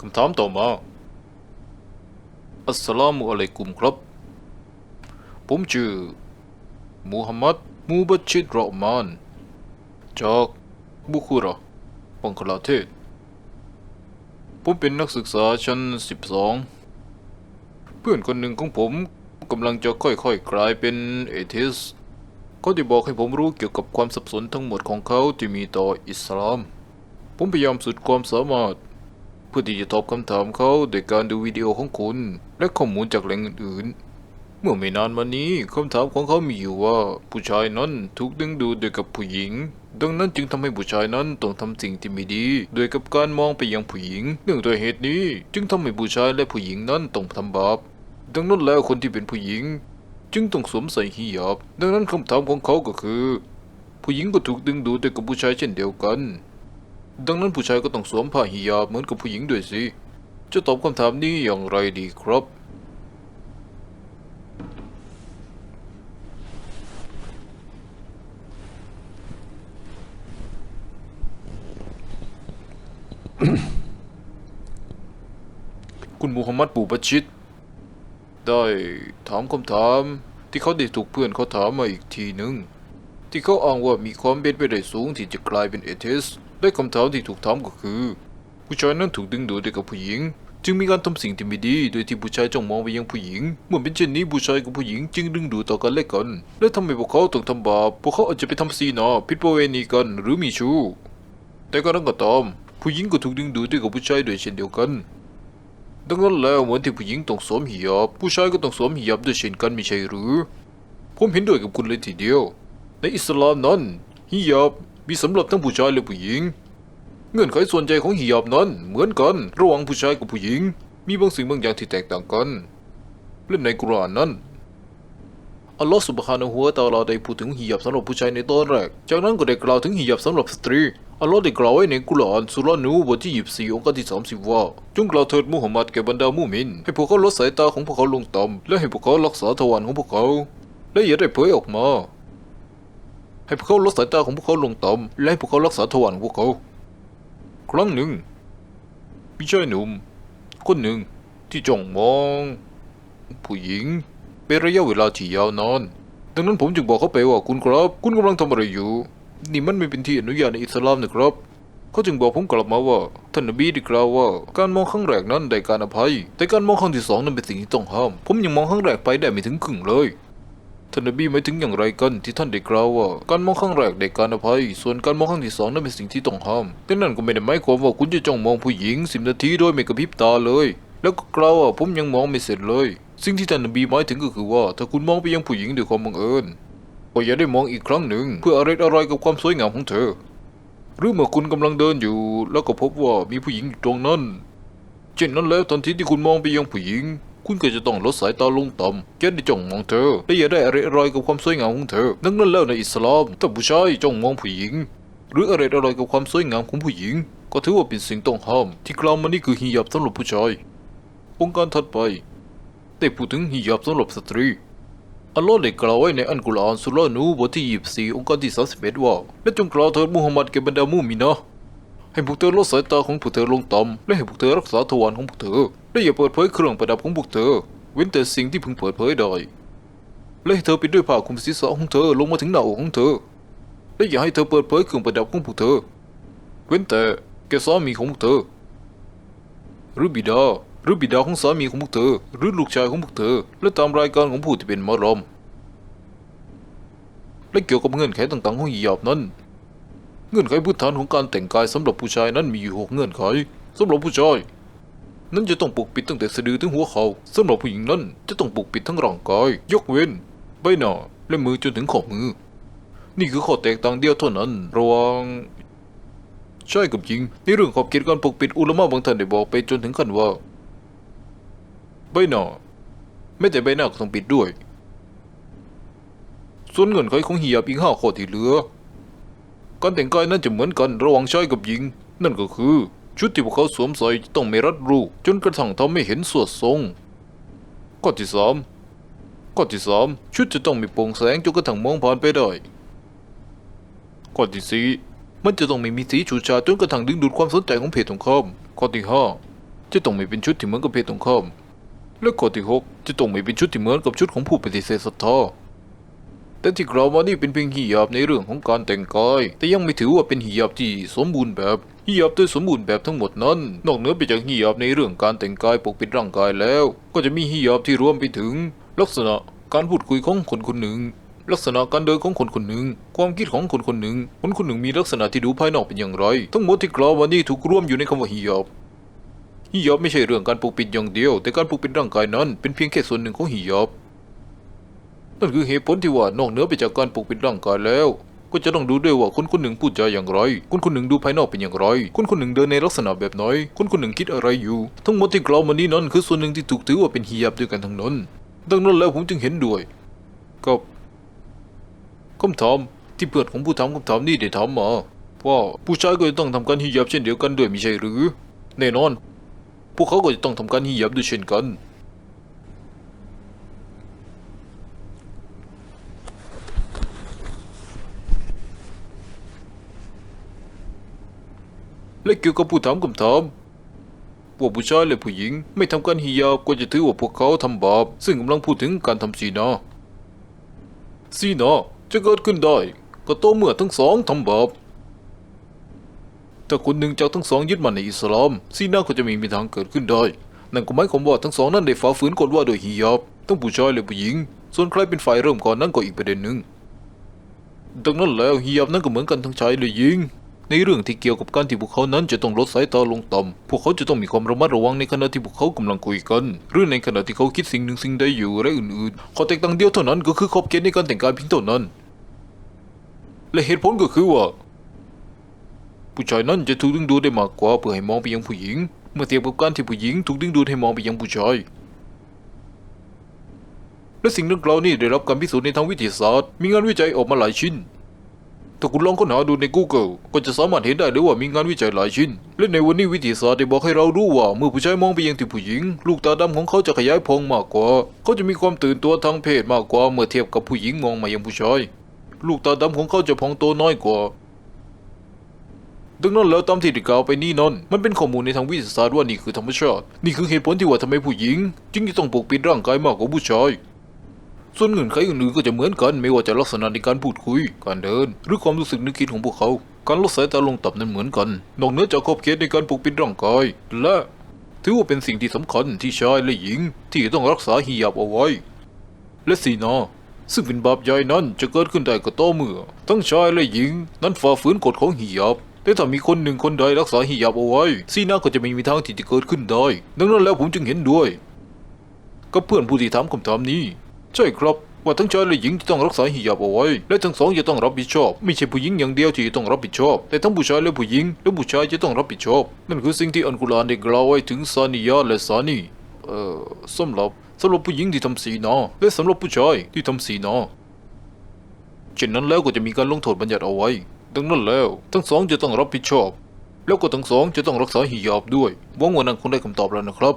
คำถามต่อมาอัสสลามุอะลัยกุมครับ ผมชื่อมูฮัมหมัดมูบัชชิดรอมาน จากบุคุระบังคลาเทศ ผมเป็นนักศึกษาชั้น 12 เพื่อนคนหนึ่งของผมกำลังจะค่อยๆกลายเป็นเอทิสเขาได้บอกให้ผมรู้เกี่ยวกับความสับสนทั้งหมดของเขาที่มีต่ออิสลาม ผมพยายามสุดความสามารถ พื่อที่จะตอบคำถามเขาโดยการดูวิดีโอของคุณ และข้อมูลจากแหล่งอื่นๆ เมื่อไม่นานมานี้คำถามของเขามีอยู่ว่า ผู้ชายนั้นถูกดึงดูดโดยกับผู้หญิง ดังนั้นจึงทำให้ผู้ชายนั้นต้องทำสิ่งที่ไม่ดีโดยกับการมองไปยังผู้หญิง เนื่องด้วยเหตุนี้ จึงทำให้ผู้ชายและผู้หญิงนั้นต้องทำบาปดังนั้นแล้วคนที่เป็นผู้หญิง จึงต้องสวมใส่ฮิญาบดังนั้นคำถามของเขาก็คือ ผู้หญิงก็ถูกดึงดูดโดยกับผู้ชายเช่นเดียวกัน ดังนั้นผู้ชายก็ต้องสวมผ้าฮิญาบเหมือนกับผู้หญิงด้วยสิ จะตอบคำถามนี้อย่างไรดีครับ คุณมูฮัมหมัดปูบัชชิดได้ถามคำถามที่เขาได้ถูกเพื่อนเขาถามมาอีกทีหนึ่งที่เขาอ้างว่ามีความเป็นไปได้สูงที่จะกลายเป็นเอเทส และคำถามที่ถูกถามก็คือ ผู้ชายนั้นถูกดึงดูดด้วยกับผู้หญิง จึงมีการทำสิ่งที่ไม่ดีโดยที่ผู้ชายจ้องมองไปยังผู้หญิง เมื่อเป็นเช่นนี้ผู้ชายกับผู้หญิงจึงดึงดูดต่อกันและกัน และทำให้พวกเขาต้องทำบาปพวกเขาอาจจะไปทำซีนาผิดประเวณีกันหรือมีชู้แต่ก็นั้นก็ตามผู้หญิงก็ถูกดึงดูดด้วยกับผู้ชายโดยเช่นเดียวกันดังนั้นแล้วเหมือนที่ผู้หญิงต้องสวมหิญาบผู้ชายก็ต้องสวมหิญาบด้วยเช่นกันไม่ใช่หรือ ผมเห็นด้วยกับคุณเลยทีเดียว ในอิสลามนั้นฮิญาบ มีสำหรับทั้งผู้ชายและผู้หญิง เงื่อนไขส่วนใหญ่ของฮิญาบนั้นเหมือนกันระหว่างผู้ชายกับผู้หญิง มีบางสิ่งบางอย่างที่แตกต่างกันและในกุรอานนั้นอัลลอฮฺสุบฮานะฮูวะตาลาได้พูดถึงฮิญาบสำหรับผู้ชายในตอนแรก จากนั้นก็ได้กล่าวถึงฮิญาบสำหรับสตรี อัลลอฮ์ได้กล่าวไว้ในกุรอานสุรานูบทที่24องค์การที่ 30 ว่า จงกล่าวเถิดมุฮัมมัดแก่บรรดามุมิน ให้พวกเขาลดสายตาของพวกเขาลงต่ำและให้พวกเขารักษาทวารของพวกเขา และอย่าได้เผยออกมา ให้พวกเขาลดสายตาของพวกเขาลงต่ำและให้พวกเขารักษาทวารของพวกเขา ครั้งหนึ่งมีชายหนุ่ม คนหนึ่งที่จ้องมอง ผู้หญิงเป็นระยะเวลาที่ยาวนานดังนั้นผมจึงบอกเขาไปว่าคุณครับ คุณกำลังทำอะไรอยู่ นี่มันไม่เป็นที่อนุญาตในอิสลามนะครับ เขาจึงบอกผมกลับมาว่าท่านนบีได้กล่าวว่า การมองครั้งแรกนั้นได้การอภัย แต่การมองครั้งที่สองนั้นเป็นสิ่งที่ต้องห้าม ผมยังมองครั้งแรกไปได้ไม่ถึงครึ่งเลย ท่านนบีหมายถึงอย่างไรกันที่ท่านได้กล่าวว่า การมองครั้งแรกได้การอภัย ส่วนการมองครั้งที่สองนั้นเป็นสิ่งที่ต้องห้ามแต่นั่นก็ไม่ได้หมายความว่าคุณจะจ้องมองผู้หญิงสิบนาทีโดยไม่กระพริบตาเลย แล้วก็กล่าวว่าผมยังมองไม่เสร็จเลย สิ่งที่ท่านนบีหมายถึงก็คือว่า ถ้าคุณมองไปยังผู้หญิงด้วยความบังเอิญก็อย่าได้มองอีกครั้งหนึ่ง เพื่ออะไรอะไรกับความสวยงามของเธอ หรือเมื่อคุณกำลังเดินอยู่ แล้วก็พบว่ามีผู้หญิงอยู่ตรงนั้น เช่นนั้นแล้วทันทีที่คุณมองไปยังผู้หญิง คุณก็จะต้องลดสายตาลงต่ำแค่ได้จ้องมองเธอ และอย่าได้อะไรอะไรกับความสวยงามของเธอ ดังนั้นแล้วในอิสลามถ้าผู้ชายจ้องมองผู้หญิง หรืออะไรอะไรกับความสวยงามของผู้หญิง ก็ถือว่าเป็นสิ่งต้องห้าม ที่กล่าวมานี่คือฮิญาบสำหรับผู้ชาย องค์การถัดไปได้พูดถึงฮิญาบสำหรับสตรีอัลลอฮ์ได้กล่าวไว้ในอันกุรอานสุรานูบทที่24องค์การที่31ว่าและจงกล่าวเถิดมุฮัมมัดแก่บรรดามุมินะ ให้พวกเธอลดสายตาของพวกเธอลงต่ำและให้พวกเธอรักษาทวารของพวกเธอและอย่าเปิดเผยเครื่องประดับของพวกเธอ เว้นแต่สิ่งที่พึงเปิดเผยได้และให้เธอปิดด้วยผ้าคลุมศีรษะของเธอลงมาถึงหน้าอกของเธอและอย่าให้เธอเปิดเผยเครื่องประดับของพวกเธอ เว้นแต่แกสามีของพวกเธอ หรือบิดาหรือบิดาของสามีของพวกเธอ หรือลูกชายของพวกเธอ และตามรายการของผู้ที่เป็นมารอมและเกี่ยวกับเงื่อนไขต่างๆของฮิญาบนั้น เงื่อนไขพื้นฐานของการแต่งกายสำหรับผู้ชายนั้นมีอยู่หกเงื่อนไขสำหรับผู้ชาย นั้นจะต้องปกปิดตั้งแต่สะดือถึงหัวเขาสำหรับผู้หญิงนั้นจะต้องปกปิดทั้งร่างกาย ยกเว้น ใบหน้าและมือจนถึงข้อมือ นี่คือข้อแตกต่างเดียวเท่านั้นระหว่างชายกับหญิงในเรื่องขอบเขตการปกปิดอุลามะบางท่านได้บอกไปจนถึงขั้นว่า ใบหน้าไม่แต่ใบหน้าก็ต้องปิดด้วย ส่วนเงื่อนไขของฮิญาบอีกห้าข้อที่เหลือ การแต่งกายนั้นจะเหมือนกันระหว่างชายกับหญิง นั่นก็คือ ชุดที่พวกเขาสวมใส่จะต้องไม่รัดรูปจนกระทั่งทำให้เห็นส่วนทรงข้อที่สามข้อที่สามชุดจะต้องมีโปร่งแสงจนกระทั่งมองผ่านไปได้ข้อที่สี่มันจะต้องไม่มีสีฉูดฉาดจนกระทั่งดึงดูดความสนใจของเพจของคอมข้อที่ห้าจะต้องไม่เป็นชุดที่เหมือนกับเพศตรงข้ามและข้อที่หกจะต้องไม่เป็นชุดที่เหมือนกับชุดของผู้ปฏิเสธศรัทธา แต่ที่กล่าวมานี่เป็นเพียงหิยาบในเรื่องของการแต่งกาย แต่ยังไม่ถือว่าเป็นหิยาบที่สมบูรณ์แบบหิยาบโดยสมบูรณ์แบบทั้งหมดนั้น นอกเหนือไปจากหิยาบในเรื่องการแต่งกายปกปิดร่างกายแล้ว ก็จะมีหิยาบที่รวมไปถึง ลักษณะการพูดคุยของคนคนหนึ่ง ลักษณะการเดินของคนคนหนึ่ง ความคิดของคนคนหนึ่ง คนคนหนึ่งมีลักษณะที่ดูภายนอกเป็นอย่างไร ทั้งหมดที่กล่าวมานี่ถูกรวมอยู่ในคำว่าฮิญาบฮิญาบไม่ใช่เรื่องการปกปิดอย่างเดียว แต่การปกปิดร่างกายนั้นเป็นเพียงแค่ส่วนหนึ่งของฮิญาบ นั่นคือเหตุผลที่ว่านอกเหนือไปจากการปกปิดร่างกายแล้ว ก็จะต้องดูด้วยว่าคนคนหนึ่งพูดจาอย่างไร คนคนหนึ่งดูภายนอกเป็นอย่างไร คนคนหนึ่งเดินในลักษณะแบบไหน คนคนหนึ่งคิดอะไรอยู่ ทั้งหมดที่กล่าวมานี้นั้นคือส่วนหนึ่งที่ถูกถือว่าเป็นฮิญาบด้วยกันทั้งนั้น ดังนั้นแล้วผมจึงเห็นด้วยกับคำถามที่เพื่อนของผู้ถามคำถามนี้ได้ถามมาว่าผู้ชายก็จะต้องทำการฮิญาบเช่นเดียวกันด้วยม่ใช่หรือ แน่นอน พวกเขาก็จะต้องทำการฮิญาบด้วยเช่นกัน และเกี่ยวกับผู้ถามคำถามว่าผู้ชายและผู้หญิงไม่ทำการฮิญาบก็จะถือว่าพวกเขาทำบาปซึ่งกำลังพูดถึงการทำซีนาซีนาจะเกิดขึ้นได้ ก็ต่อเมื่อทั้งสองทำบาปถ้าคนหนึ่งจากทั้งสองยึดมั่นในอิสลามซีนาก็จะไม่มีทางเกิดขึ้นได้นั่นก็หมายความว่าทั้งสองนั้นได้ฝ่าฝืนกฎว่าโดยฮิญาบทั้งผู้ชายและผู้หญิง ส่วนใครเป็นฝ่ายเริ่มก่อนนั่นก็อีกประเด็นหนึ่งดังนั้นแล้วฮิญาบนั้นก็เหมือนกันทั้งชายและหญิง ในเรื่องที่เกี่ยวกับการที่พวกเขานั้นจะต้องลดสายตาลงต่ำพวกเขาจะต้องมีความระมัดระวังในขณะที่พวกเขากำลังคุยกัน หรือในขณะที่เขาคิดสิ่งหนึ่งสิ่งใดอยู่และอื่นๆ ข้อแตกต่างเดียวเท่านั้นก็คือขอบเขตในการแต่งกายเพียงเท่านั้น และเหตุผลก็คือว่า ผู้ชายนั้นจะถูกดึงดูดได้มากกว่าเพื่อให้มองไปยังผู้หญิง เมื่อเทียบกับการที่ผู้หญิงถูกดึงดูดให้มองไปยังผู้ชายและสิ่งดังกล่าวนี้ได้รับการพิสูจน์ในทางวิทยาศาสตร์ มีงานวิจัยออกมาหลายชิ้น ถ้าคุณลองค้นหาดูใน Google ก็จะสามารถเห็นได้เลยว่ามีงานวิจัยหลายชิ้น และในวันนี้วิทยาศาสตร์ได้บอกให้เรารู้ว่า เมื่อผู้ชายมองไปยังที่ผู้หญิง ลูกตาดำของเขาจะขยายพองมากกว่า เขาจะมีความตื่นตัวทางเพศมากกว่าเมื่อเทียบกับผู้หญิงมองมายังผู้ชาย ลูกตาดำของเขาจะพองโตน้อยกว่าดังนั้นแล้วตามที่ได้กล่าวไปนี่นั่นมันเป็นข้อมูลในทางวิทยาศาสตร์ว่านี่คือธรรมชาติ นี่คือเหตุผลที่ว่าทำไมผู้หญิง จึงจะต้องปกปิดร่างกายมากกว่าผู้ชาย ส่วนเงื่อนไขอื่นๆก็จะเหมือนกันไม่ว่าจะลักษณะในการพูดคุย การเดิน หรือความรู้สึกนึกคิดของพวกเขา การลดสายตาลงต่ำนั้นเหมือนกัน นอกเหนือจากขอบเขตในการปกปิดร่างกาย และถือว่าเป็นสิ่งที่สำคัญที่ชายและหญิง ที่ต้องรักษาฮิญาบเอาไว้ และสีนาซึ่งเป็นบาปใหญ่นั้นจะเกิดขึ้นได้ก็ต่อเมื่อ ทั้งชายและหญิง นั้นฝ่าฝืนกฎของฮิญาบแต่ถ้ามีคนหนึ่งคนใดรักษาฮิญาบเอาไว้สีนาก็จะไม่มีทางที่จะเกิดขึ้นได้ ดังนั้นแล้วผมจึงเห็นด้วย กับเพื่อนผู้ที่ถามคำถามนี้ ใช่ครับว่าทั้งชายและหญิงจะต้องรักษาฮิญาบเอาไว้และทั้งสองจะต้องรับผิดชอบ ไม่ใช่ผู้หญิงอย่างเดียวที่ต้องรับผิดชอบ แต่ทั้งผู้ชายและผู้หญิงและผู้ชายจะต้องรับผิดชอบ นั่นคือสิ่งที่อัลกุรอานได้กล่าวไว้ถึงซานิยาและซานีเอ่อสำหรับสำหรับผู้หญิงที่ทำสีนาและสำหรับผู้ชายที่ทำสีนาเช่นนั้นแล้วก็จะมีการลงโทษบัญญัติเอาไว้ ดังนั้นแล้ว ทั้งสองจะต้องรับผิดชอบ แล้วก็ทั้งสองจะต้องรักษาฮิญาบด้วยหวังว่านั้นคงได้คำตอบแล้วนะครับ